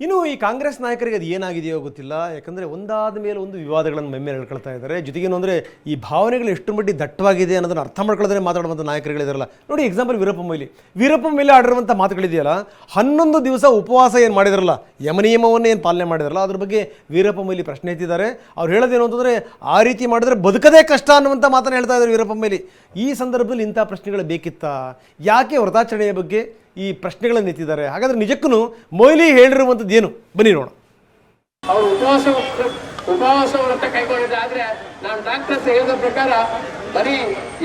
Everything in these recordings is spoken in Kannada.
ಇನ್ನು ಈ ಕಾಂಗ್ರೆಸ್ ನಾಯಕರಿಗೆ ಅದು ಏನಾಗಿದೆಯೋ ಗೊತ್ತಿಲ್ಲ. ಯಾಕಂದರೆ ಒಂದಾದ ಮೇಲೆ ಒಂದು ವಿವಾದಗಳನ್ನು ಮೆಮ್ಮೆ ಹೇಳ್ಕೊಳ್ತಾ ಇದ್ದಾರೆ. ಜೊತೆಗೇನು ಅಂದರೆ ಈ ಭಾವನೆಗಳು ಎಷ್ಟು ಮಟ್ಟಿ ದಟ್ಟವಾಗಿದೆ ಅನ್ನೋದನ್ನು ಅರ್ಥ ಮಾಡ್ಕೊಳ್ಳೋದ್ರೆ ಮಾತಾಡುವಂಥ ನಾಯಕರುಗಳಿದಾರಲ್ಲ. ನೋಡಿ ಎಕ್ಸಾಂಪಲ್ ವೀರಪ್ಪ ಮೊಯ್ಲಿ. ವೀರಪ್ಪ ಮೊಯ್ಲಿ ಆಡಿರುವಂಥ ಮಾತುಗಳಿದೆಯಲ್ಲ, ಹನ್ನೊಂದು ದಿವಸ ಉಪವಾಸ ಏನು ಮಾಡಿದ್ರಲ್ಲ, ಯಮನಿಯಮವನ್ನು ಏನು ಪಾಲನೆ ಮಾಡಿದ್ರಲ್ಲ, ಅದ್ರ ಬಗ್ಗೆ ವೀರಪ್ಪ ಮೊಯ್ಲಿ ಪ್ರಶ್ನೆ ಎತ್ತಿದ್ದಾರೆ. ಅವ್ರು ಹೇಳೋದೇನು ಅಂತಂದರೆ, ಆ ರೀತಿ ಮಾಡಿದ್ರೆ ಬದುಕದೇ ಕಷ್ಟ ಅನ್ನುವಂಥ ಮಾತನ್ನು ಹೇಳ್ತಾ ಇದ್ದಾರೆ ವೀರಪ್ಪ ಮೊಯ್ಲಿ. ಈ ಸಂದರ್ಭದಲ್ಲಿ ಇಂಥ ಪ್ರಶ್ನೆಗಳು ಬೇಕಿತ್ತಾ? ಯಾಕೆ ವ್ರತಾಚರಣೆಯ ಬಗ್ಗೆ ಈ ಪ್ರಶ್ನೆಗಳನ್ನು ಎತ್ತಿದ್ದಾರೆ. ಹಾಗಾದ್ರೆ ನಿಜಕ್ಕೂ ಮೊಯ್ಲಿ ಹೇಳಿರುವಂಥದ್ದು ಏನು? ಬನ್ನಿ ನೋಡೋಣ. ಅವರು ಉಪವಾಸ ಉಪವಾಸ ವ್ರತ ಕೈಗೊಂಡಿದ್ದಾದ್ರೆ ನಾನು ಡಾಕ್ಟರ್ ಹೇಳಿದ ಪ್ರಕಾರ ಬರೀ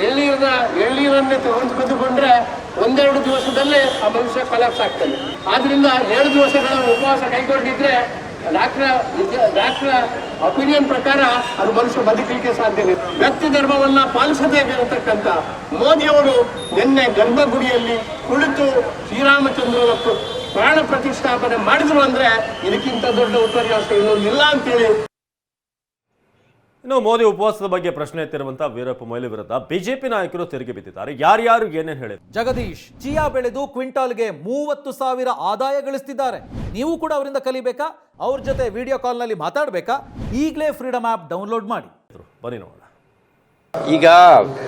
ಎಳ್ನೀರನ್ನ ಎಳ್ನೀರನ್ನೇ ತೆಗೆದುಕೊಂಡ್ರೆ ಒಂದೆರಡು ದಿವಸದಲ್ಲೇ ಆ ಮನುಷ್ಯ ಕೊಲಾಪ್ಸ್ ಆಗ್ತದೆ ಆದ್ರಿಂದ ಎರಡು ದಿವಸಗಳ ಉಪವಾಸ ಕೈಗೊಂಡಿದ್ರೆ ಡಾಕ್ಟರ್ ಡಾಕ್ಟರ್ ಒಪಿನಿಯನ್ ಪ್ರಕಾರ ಅದು ಮನುಷ್ಯ ಬದುಕಲಿಕ್ಕೆ ಸಾಧ್ಯ ಇಲ್ಲ. ವ್ಯಕ್ತಿ ಧರ್ಮವನ್ನ ಪಾಲಿಸದೇ ಇರತಕ್ಕಂತ ಮೋದಿಯವರು ನಿನ್ನೆ ಗರ್ಭಗುಡಿಯಲ್ಲಿ ಕುಳಿತು ಶ್ರೀರಾಮಚಂದ್ರನ ಪ್ರಾಣ ಪ್ರತಿಷ್ಠಾಪನೆ ಮಾಡಿದ್ರು ಅಂದ್ರೆ ಇದಕ್ಕಿಂತ ದೊಡ್ಡ ಉಪನ್ಯಾಸ ಇನ್ನೊಂದಿಲ್ಲ ಅಂತೇಳಿ ಇನ್ನು ಮೋದಿ ಉಪವಾಸದ ಬಗ್ಗೆ ಪ್ರಶ್ನೆ ಎತ್ತಿರುವಂತಹ ವೀರಪ್ಪ ಮೊಯ್ಲಿ ವಿರುದ್ಧ ಬಿಜೆಪಿ ನಾಯಕರು ತಿರುಗಿ ಬಿದ್ದಿದ್ದಾರೆ. ಯಾರ್ಯಾರು ಏನೇನು ಹೇಳಿ ಜಗದೀಶ್ ಚಿಯಾ ಬೆಳೆದು ಕ್ವಿಂಟಾಲ್ಗೆ ಮೂವತ್ತು ಸಾವಿರ ಆದಾಯ ಗಳಿಸ್ತಿದ್ದಾರೆ. ನೀವು ಕೂಡ ಅವರಿಂದ ಕಲಿಬೇಕಾ? ಅವ್ರ ಜೊತೆ ವಿಡಿಯೋ ಕಾಲ್ನಲ್ಲಿ ಮಾತಾಡಬೇಕಾ? ಈಗಲೇ ಫ್ರೀಡಮ್ ಆ್ಯಪ್ ಡೌನ್ಲೋಡ್ ಮಾಡಿ. ಬನ್ನಿ ನೋಡೋಣ. ಈಗ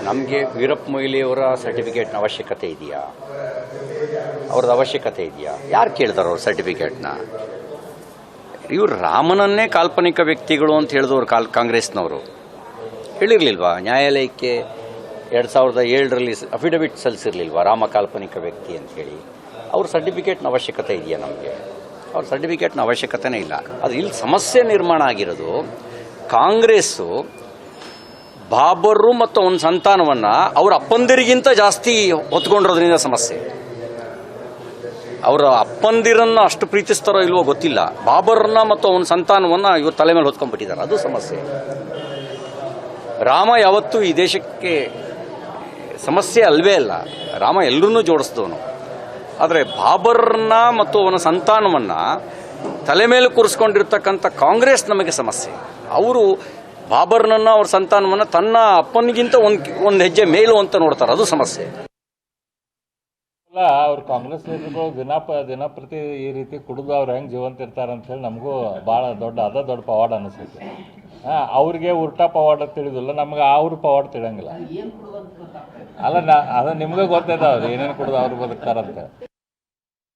ನಮಗೆ ವೀರಪ್ಪ ಮೊಯ್ಲಿಯವರ ಸರ್ಟಿಫಿಕೇಟ್ನ ಅವಶ್ಯಕತೆ ಇದೆಯಾ? ಅವ್ರದ್ದು ಅವಶ್ಯಕತೆ ಇದೆಯಾ? ಯಾರು ಕೇಳಿದಾರ ಅವ್ರ ಸರ್ಟಿಫಿಕೇಟ್ನ ಇವ್ರು ರಾಮನನ್ನೇ ಕಾಲ್ಪನಿಕ ವ್ಯಕ್ತಿಗಳು ಅಂತ ಹೇಳಿದವರು ಕಾಲ್ ಕಾಂಗ್ರೆಸ್ನವರು. ಹೇಳಿರ್ಲಿಲ್ವಾ? ನ್ಯಾಯಾಲಯಕ್ಕೆ ಎರಡು ಸಾವಿರದ ಏಳರಲ್ಲಿ ಅಫಿಡವಿಟ್ ಸಲ್ಲಿಸಿರ್ಲಿಲ್ವಾ ರಾಮ ಕಾಲ್ಪನಿಕ ವ್ಯಕ್ತಿ ಅಂತ ಹೇಳಿ. ಅವ್ರ ಸರ್ಟಿಫಿಕೇಟ್ನ ಅವಶ್ಯಕತೆ ಇದೆಯಾ ನಮಗೆ? ಅವ್ರ ಸರ್ಟಿಫಿಕೇಟ್ನ ಅವಶ್ಯಕತೆನೇ ಇಲ್ಲ. ಅದು ಇಲ್ಲಿ ಸಮಸ್ಯೆ ನಿರ್ಮಾಣ ಆಗಿರೋದು, ಕಾಂಗ್ರೆಸ್ಸು ಬಾಬರು ಮತ್ತು ಅವನ ಸಂತಾನವನ್ನು ಅವ್ರ ಅಪ್ಪಂದಿರಿಗಿಂತ ಜಾಸ್ತಿ ಹೊತ್ಕೊಂಡಿರೋದ್ರಿಂದ ಸಮಸ್ಯೆ. ಅವರ ಅಪ್ಪಂದಿರನ್ನ ಅಷ್ಟು ಪ್ರೀತಿಸ್ತಾರೋ ಇಲ್ವೋ ಗೊತ್ತಿಲ್ಲ. ಬಾಬರ್ನ ಮತ್ತು ಅವನ ಸಂತಾನವನ್ನ ಇವರು ತಲೆ ಮೇಲೆ ಹೊತ್ಕೊಂಡ್ಬಿಟ್ಟಿದ್ದಾರೆ. ಅದು ಸಮಸ್ಯೆ. ರಾಮ ಯಾವತ್ತೂ ಈ ದೇಶಕ್ಕೆ ಸಮಸ್ಯೆ ಅಲ್ವೇ ಅಲ್ಲ. ರಾಮ ಎಲ್ಲರನ್ನೂ ಜೋಡಿಸಿದವನು. ಆದರೆ ಬಾಬರ್ನ ಮತ್ತು ಅವನ ಸಂತಾನವನ್ನ ತಲೆ ಮೇಲೆ ಕೂರಿಸ್ಕೊಂಡಿರ್ತಕ್ಕಂಥ ಕಾಂಗ್ರೆಸ್ ನಮಗೆ ಸಮಸ್ಯೆ. ಅವರು ಬಾಬರ್ನನ್ನು ಅವ್ರ ಸಂತಾನವನ್ನು ತನ್ನ ಅಪ್ಪನಿಗಿಂತ ಒಂದು ಒಂದು ಹೆಜ್ಜೆ ಮೇಲು ಅಂತ ನೋಡ್ತಾರೆ. ಅದು ಸಮಸ್ಯೆ. ಅಲ್ಲ ಅವ್ರು ಕಾಂಗ್ರೆಸ್ ಲೀಡರ್ಗಳು ದಿನ ಪ ದಿನಪ್ರತಿ ಈ ರೀತಿ ಕುಡಿದು ಅವ್ರು ಹೆಂಗೆ ಜೀವಂತ ಇರ್ತಾರೆ ಅಂತ ಹೇಳಿ ನಮಗೂ ಭಾಳ ದೊಡ್ಡ, ಅದ ದೊಡ್ಡ ಪವಾಡ ಅನಿಸ್ತೈತಿ ಅವ್ರಿಗೆ ಉರ್ಟಾ ಪವಾಡ ತಿಳಿದಿಲ್ಲ, ನಮ್ಗೆ ಅವ್ರ ಪವಾಡ ತಿಳಿಯಂಗಿಲ್ಲ. ಅಲ್ಲ, ನಾ, ಅದು ನಿಮ್ಗೆ ಗೊತ್ತೈತೆ ಅವ್ರು ಏನೇನು ಕುಡಿದು ಅವ್ರು ಬದುಕ್ತಾರಂತೆ.